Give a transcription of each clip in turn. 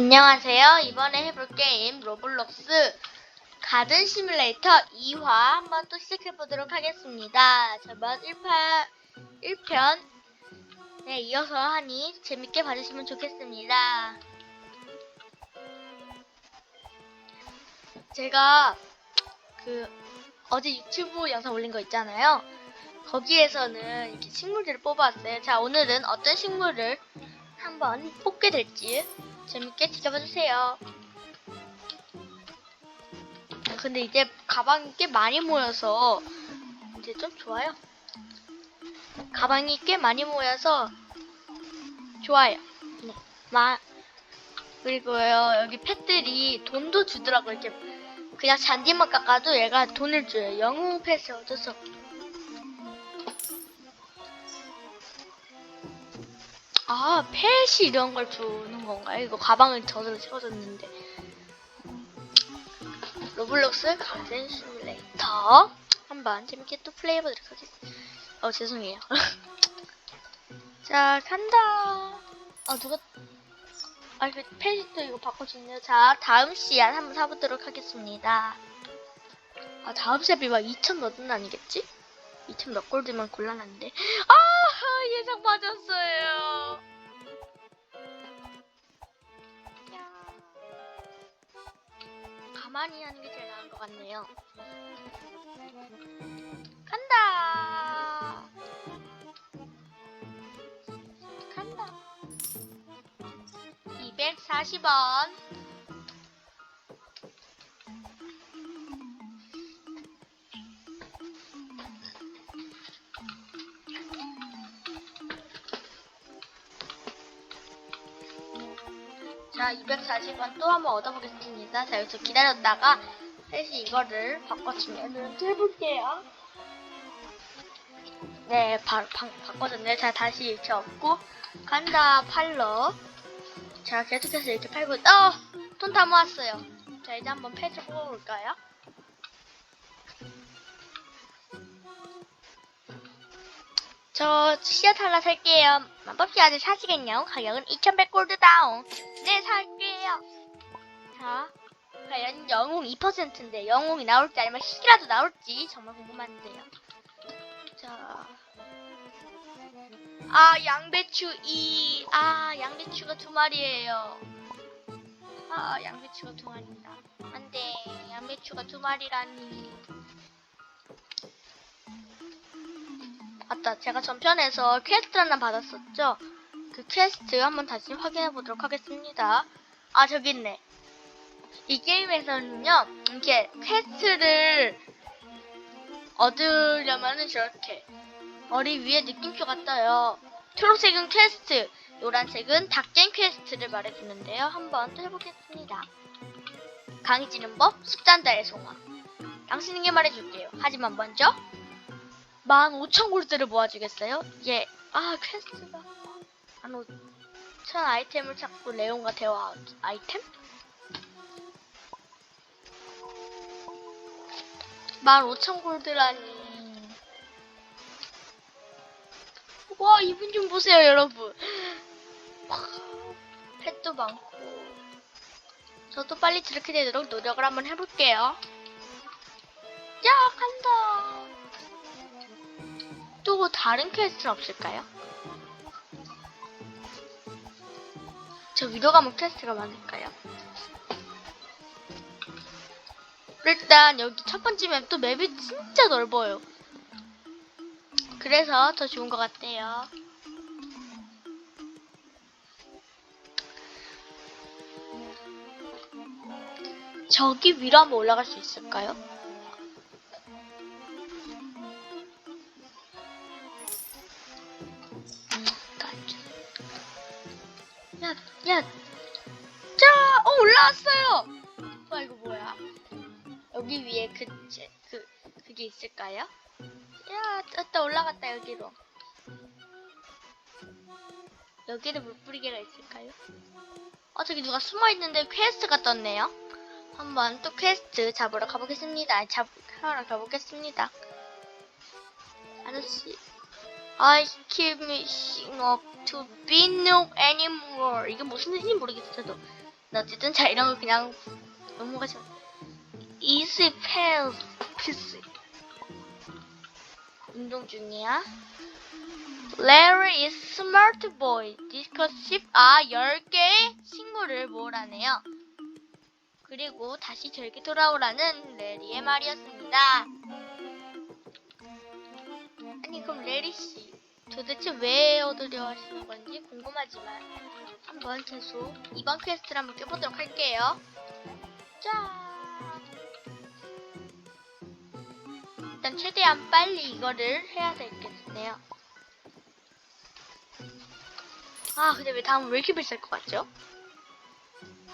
안녕하세요. 이번에 해볼 게임 로블록스 가든 시뮬레이터 2화 한번 또 시작해보도록 하겠습니다. 저번 1파, 1편 네, 이어서 하니 재밌게 봐주시면 좋겠습니다. 제가 그 어제 유튜브 영상 올린 거 있잖아요. 거기에서는 이렇게 식물들을 뽑아왔어요. 자, 오늘은 어떤 식물을 한번 뽑게 될지 재밌게 지켜봐 주세요. 근데 이제 가방이 꽤 많이 모여서 이제 좀 좋아요. 가방이 꽤 많이 모여서 좋아요. 네. 마 그리고요 여기 펫들이 돈도 주더라고 이렇게 그냥 잔디만 깎아도 얘가 돈을 줘요. 영웅 펫을 얻어서 아, 펫이 이런 걸 주는 건가요? 이거 가방을 저절로 채워줬는데. 로블록스 가든 시뮬레이터. 한번 재밌게 또 플레이 해보도록 하겠습니다. 어, 죄송해요. 자, 간다. 어, 누가, 아, 그 펫이 또 이거 바꿔주네요. 자, 다음 씨앗 한번 사보도록 하겠습니다. 아, 다음 씨앗이 막 2천 몇은 아니겠지? 2천 몇 골드만 곤란한데. 아, 예상 맞았어요. 가만히 하는 게 제일 나은 것 같네요. 간다. 간다. 240원. 자, 240원 또 한번 얻어보겠습니다. 자, 여기서 기다렸다가 다시 이거를 바꿔주면 해볼게요. 네, 바, 바, 바꿔줬네요. 자, 다시 이렇게 얻고 간다 팔러. 자, 계속해서 이렇게 팔고 어! 돈 다 모았어요. 자, 이제 한번 패스 뽑아볼까요? 저 씨앗 하나 살게요. 마법 씨앗을 사시겠냐? 가격은 2,100골드 다운. 네, 살게요. 자, 과연 영웅 2%인데 영웅이 나올지 아니면 희귀라도 나올지 정말 궁금한데요. 자, 아 양배추 2, 아 양배추가 두 마리예요. 아 양배추가 두 마리다. 안돼, 양배추가 두 마리라니. 맞다. 제가 전편에서 퀘스트 하나 받았었죠? 그 퀘스트 한번 다시 확인해 보도록 하겠습니다. 아, 저기 있네. 이 게임에서는요, 이렇게 퀘스트를 얻으려면은 저렇게 머리 위에 느낌표가 떠요. 초록색은 퀘스트, 노란색은 닭갱 퀘스트를 말해주는데요. 한번 또 해보겠습니다. 강해지는 법, 숫잔다의 송화. 당신에게 말해줄게요. 하지만 먼저 15,000골드를 모아주겠어요? 예. 아, 퀘스트가. 15,000 아이템을 찾고 레온과 대화 아이템? 15,000 골드라니. 와, 이분 좀 보세요, 여러분. 와, 펫도 많고. 저도 빨리 저렇게 되도록 노력을 한번 해볼게요. 야, 간다. 또 다른 퀘스트는 없을까요? 저 위로 가면 퀘스트가 많을까요? 일단 여기 첫 번째 맵 또 맵이 진짜 넓어요. 그래서 더 좋은 것 같아요. 저기 위로 한번 올라갈 수 있을까요? 올라왔어요. 와 이거 뭐야? 여기 위에 그, 제, 그, 그게 있을까요? 야, 떴다 올라갔다 여기로. 여기는 물뿌리개가 있을까요? 어 저기 누가 숨어 있는데 퀘스트가 떴네요. 한번 또 퀘스트 잡으러 가보겠습니다. 잡 하러 가보겠습니다. 아저씨, I keep missing up to be no anymore. 이게 무슨 뜻인지 모르겠어도 근데 어쨌든 자 이런 거 그냥 넘어가시면 easy PC 운동 중이야. Larry is smart boy. 디스커스 10, 아, 10개의 식물을 모으라네요. 그리고 다시 저에게 돌아오라는 레리의 말이었습니다. 아니, 그럼 레리 씨, 도대체 왜 얻으려 하시는 건지 궁금하지만, 한번 계속 이번 퀘스트를 한번 껴보도록 할게요. 짠! 일단 최대한 빨리 이거를 해야 되겠네요. 아, 근데 왜 다음 왜 이렇게 비쌀 것 같죠?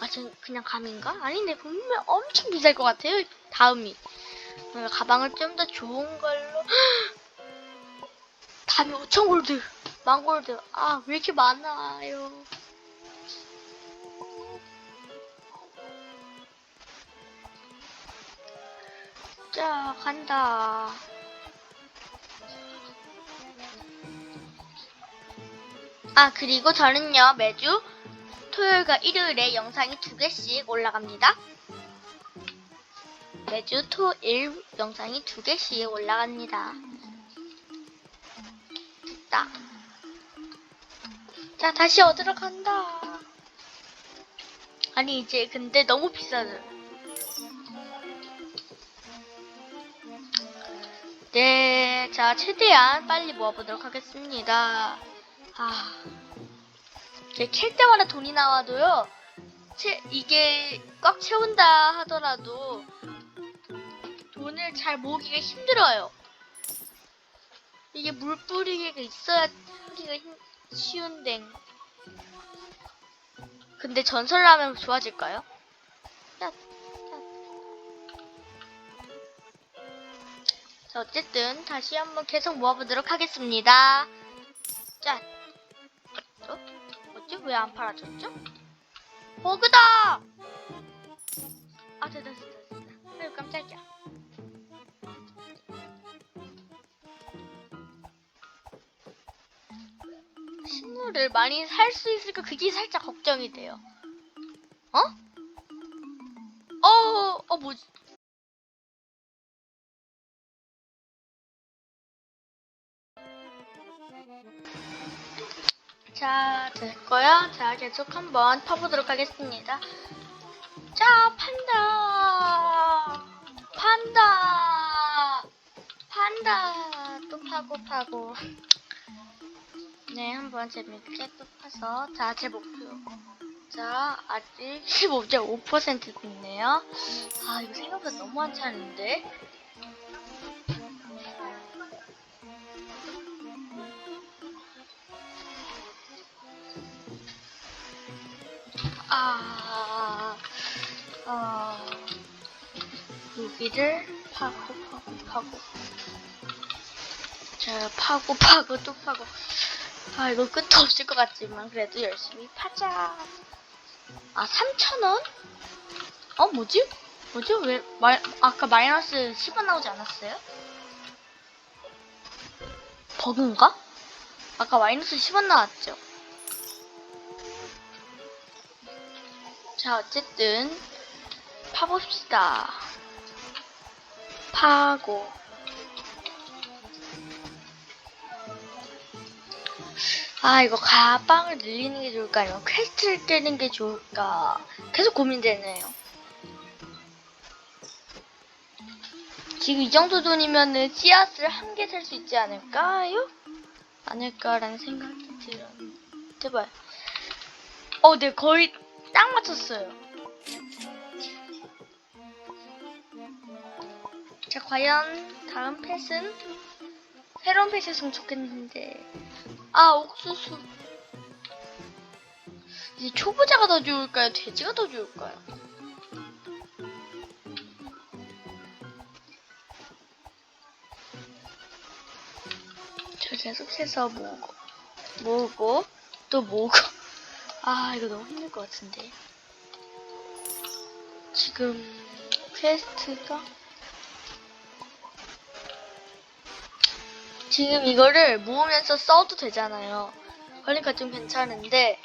아, 전 그냥 감인가? 아닌데 분명 엄청 비쌀 것 같아요. 다음이. 가방을 좀 더 좋은 걸로. 다음이 5천 골드, 만 골드. 아, 왜 이렇게 많아요? 자, 간다. 아, 그리고 저는요, 매주 토요일과 일요일에 영상이 두 개씩 올라갑니다. 매주 토 일 영상이 두 개씩 올라갑니다. 됐다. 자, 다시 얻으러 간다. 아니, 이제 근데 너무 비싸요. 네, 자, 최대한 빨리 모아보도록 하겠습니다. 아, 이게 캘 때마다 돈이 나와도요, 채, 이게 꽉 채운다 하더라도 돈을 잘 모으기가 힘들어요. 이게 물 뿌리기가 있어야 하기가 힘, 쉬운데. 근데 전설을 하면 좋아질까요? 야, 야. 자, 어쨌든 다시 한번 계속 모아보도록 하겠습니다. 자, 어? 뭐지? 왜 안 팔아졌죠? 버그다! 아, 됐다, 됐다, 됐다. 아유, 깜짝이야. 식물을 많이 살 수 있을까? 그게 살짝 걱정이 돼요. 어? 어, 어, 뭐지? 자, 됐고요. 자, 계속 한번 파보도록 하겠습니다. 자, 판다! 판다! 판다! 또 파고 파고. 네, 한번 재밌게 또 파서. 자, 제 목표. 자, 아직 15.5% 있네요. 아, 이거 생각보다 너무 안 차는데? 아, 어, 여기를 파고, 파고, 파고. 자, 파고, 파고, 또 파고. 아, 이거 끝도 없을 것 같지만, 그래도 열심히 파자. 아, 3,000원? 어, 뭐지? 뭐지? 왜, 마, 아까 마이너스 10원 나오지 않았어요? 버그인가? 아까 마이너스 10원 나왔죠? 자, 어쨌든 파봅시다. 파고. 아, 이거 가방을 늘리는 게 좋을까? 아니면 퀘스트를 깨는 게 좋을까? 계속 고민되네요. 지금 이 정도 돈이면은 씨앗을 한 개 살 수 있지 않을까요? 않을까라는 생각이 들어요. 제발. 어, 네, 거의 딱 맞췄어요. 자, 과연 다음 펫은 새로운 펫이었으면 좋겠는데. 아, 옥수수. 이제 초보자가 더 좋을까요? 돼지가 더 좋을까요? 저 계속해서 모으고, 모으고, 또 모으고. 아, 이거 너무 힘들 것 같은데. 지금, 퀘스트가? 지금 이거를 모으면서 써도 되잖아요. 그러니까 좀 괜찮은데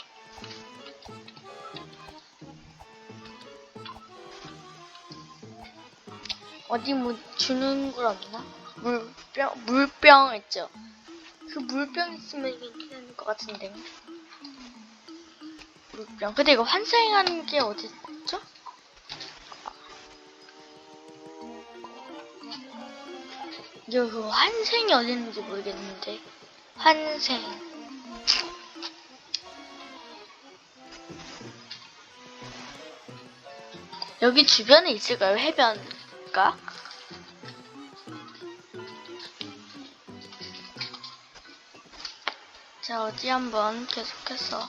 어디 뭐 주는 걸 없나? 물병 물병 있죠. 그 물병 있으면 괜찮을 것 같은데. 물병. 근데 이거 환생하는 게 어디? 있죠? 이거 그 환생이 어디 있는지 모르겠는데. 환생. 여기 주변에 있을까요? 해변가? 자, 어디 한번 계속해서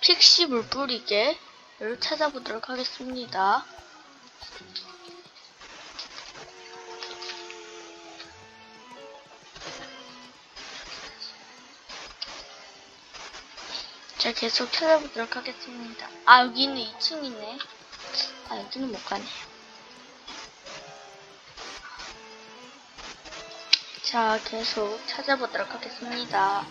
픽시 물 뿌리게를 찾아보도록 하겠습니다. 자, 계속 찾아보도록 하겠습니다. 아, 여기는 2층이네. 아, 여기는 못 가네요. 자, 계속 찾아보도록 하겠습니다.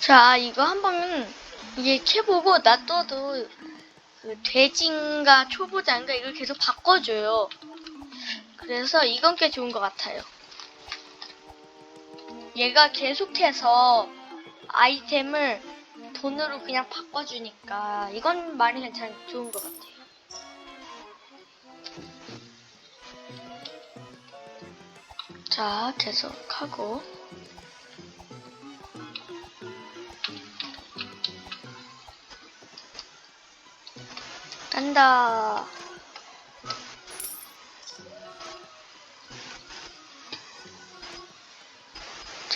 자, 이거 한번 이게 캐보고 놔둬도 그 돼지인가 초보자인가 이걸 계속 바꿔줘요. 그래서 이건 꽤 좋은 것 같아요. 얘가 계속해서 아이템을 돈으로 그냥 바꿔주니까 이건 많이 괜찮 좋은 것 같아요. 자, 계속 하고 간다.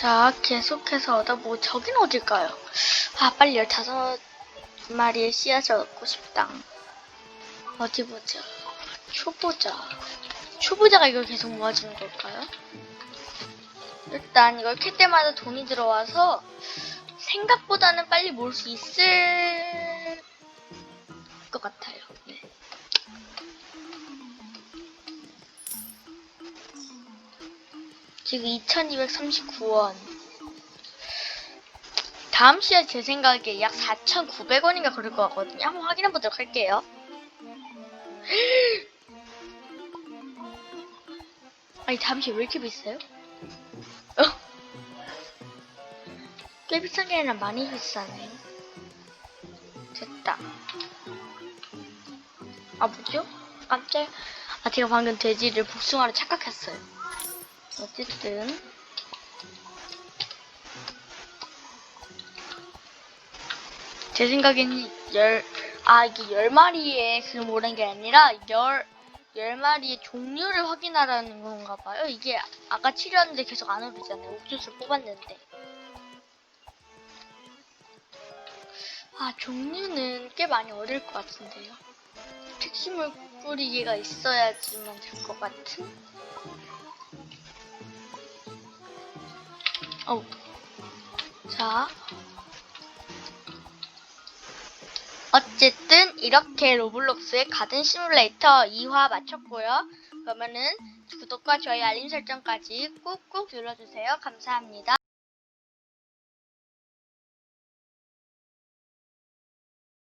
자, 계속해서 얻어 뭐 저긴 어딜까요? 아, 빨리 15마리의 씨앗을 얻고 싶다. 어디 보자. 초보자. 초보자가 이걸 계속 모아주는 걸까요? 일단 이걸 캘 때마다 돈이 들어와서 생각보다는 빨리 모을 수 있을 것 같아요. 지금 2239원. 다음 시에 제 생각에 약 4,900원인가 그럴 것 같거든요. 한번 확인해 보도록 할게요. 아니, 시에 왜 이렇게 비싸요? 어? 꽤 비싼 게 아니라 많이 비싸네. 됐다. 아, 뭐죠? 깜짝. 아, 제가 방금 돼지를 복숭아로 착각했어요. 어쨌든. 제 생각에는 열, 아, 이게 열 마리의 그 모른 게 아니라 열, 열 마리의 종류를 확인하라는 건가 봐요. 이게 아까 치료하는데 계속 안 오르잖아요. 옥수수를 뽑았는데. 아, 종류는 꽤 많이 어릴 것 같은데요. 특수물 뿌리기가 있어야지만 될 것 같은? 어. 자. 어쨌든 이렇게 로블록스의 가든 시뮬레이터 2화 마쳤고요. 그러면은 구독과 좋아요 알림 설정까지 꾹꾹 눌러주세요. 감사합니다.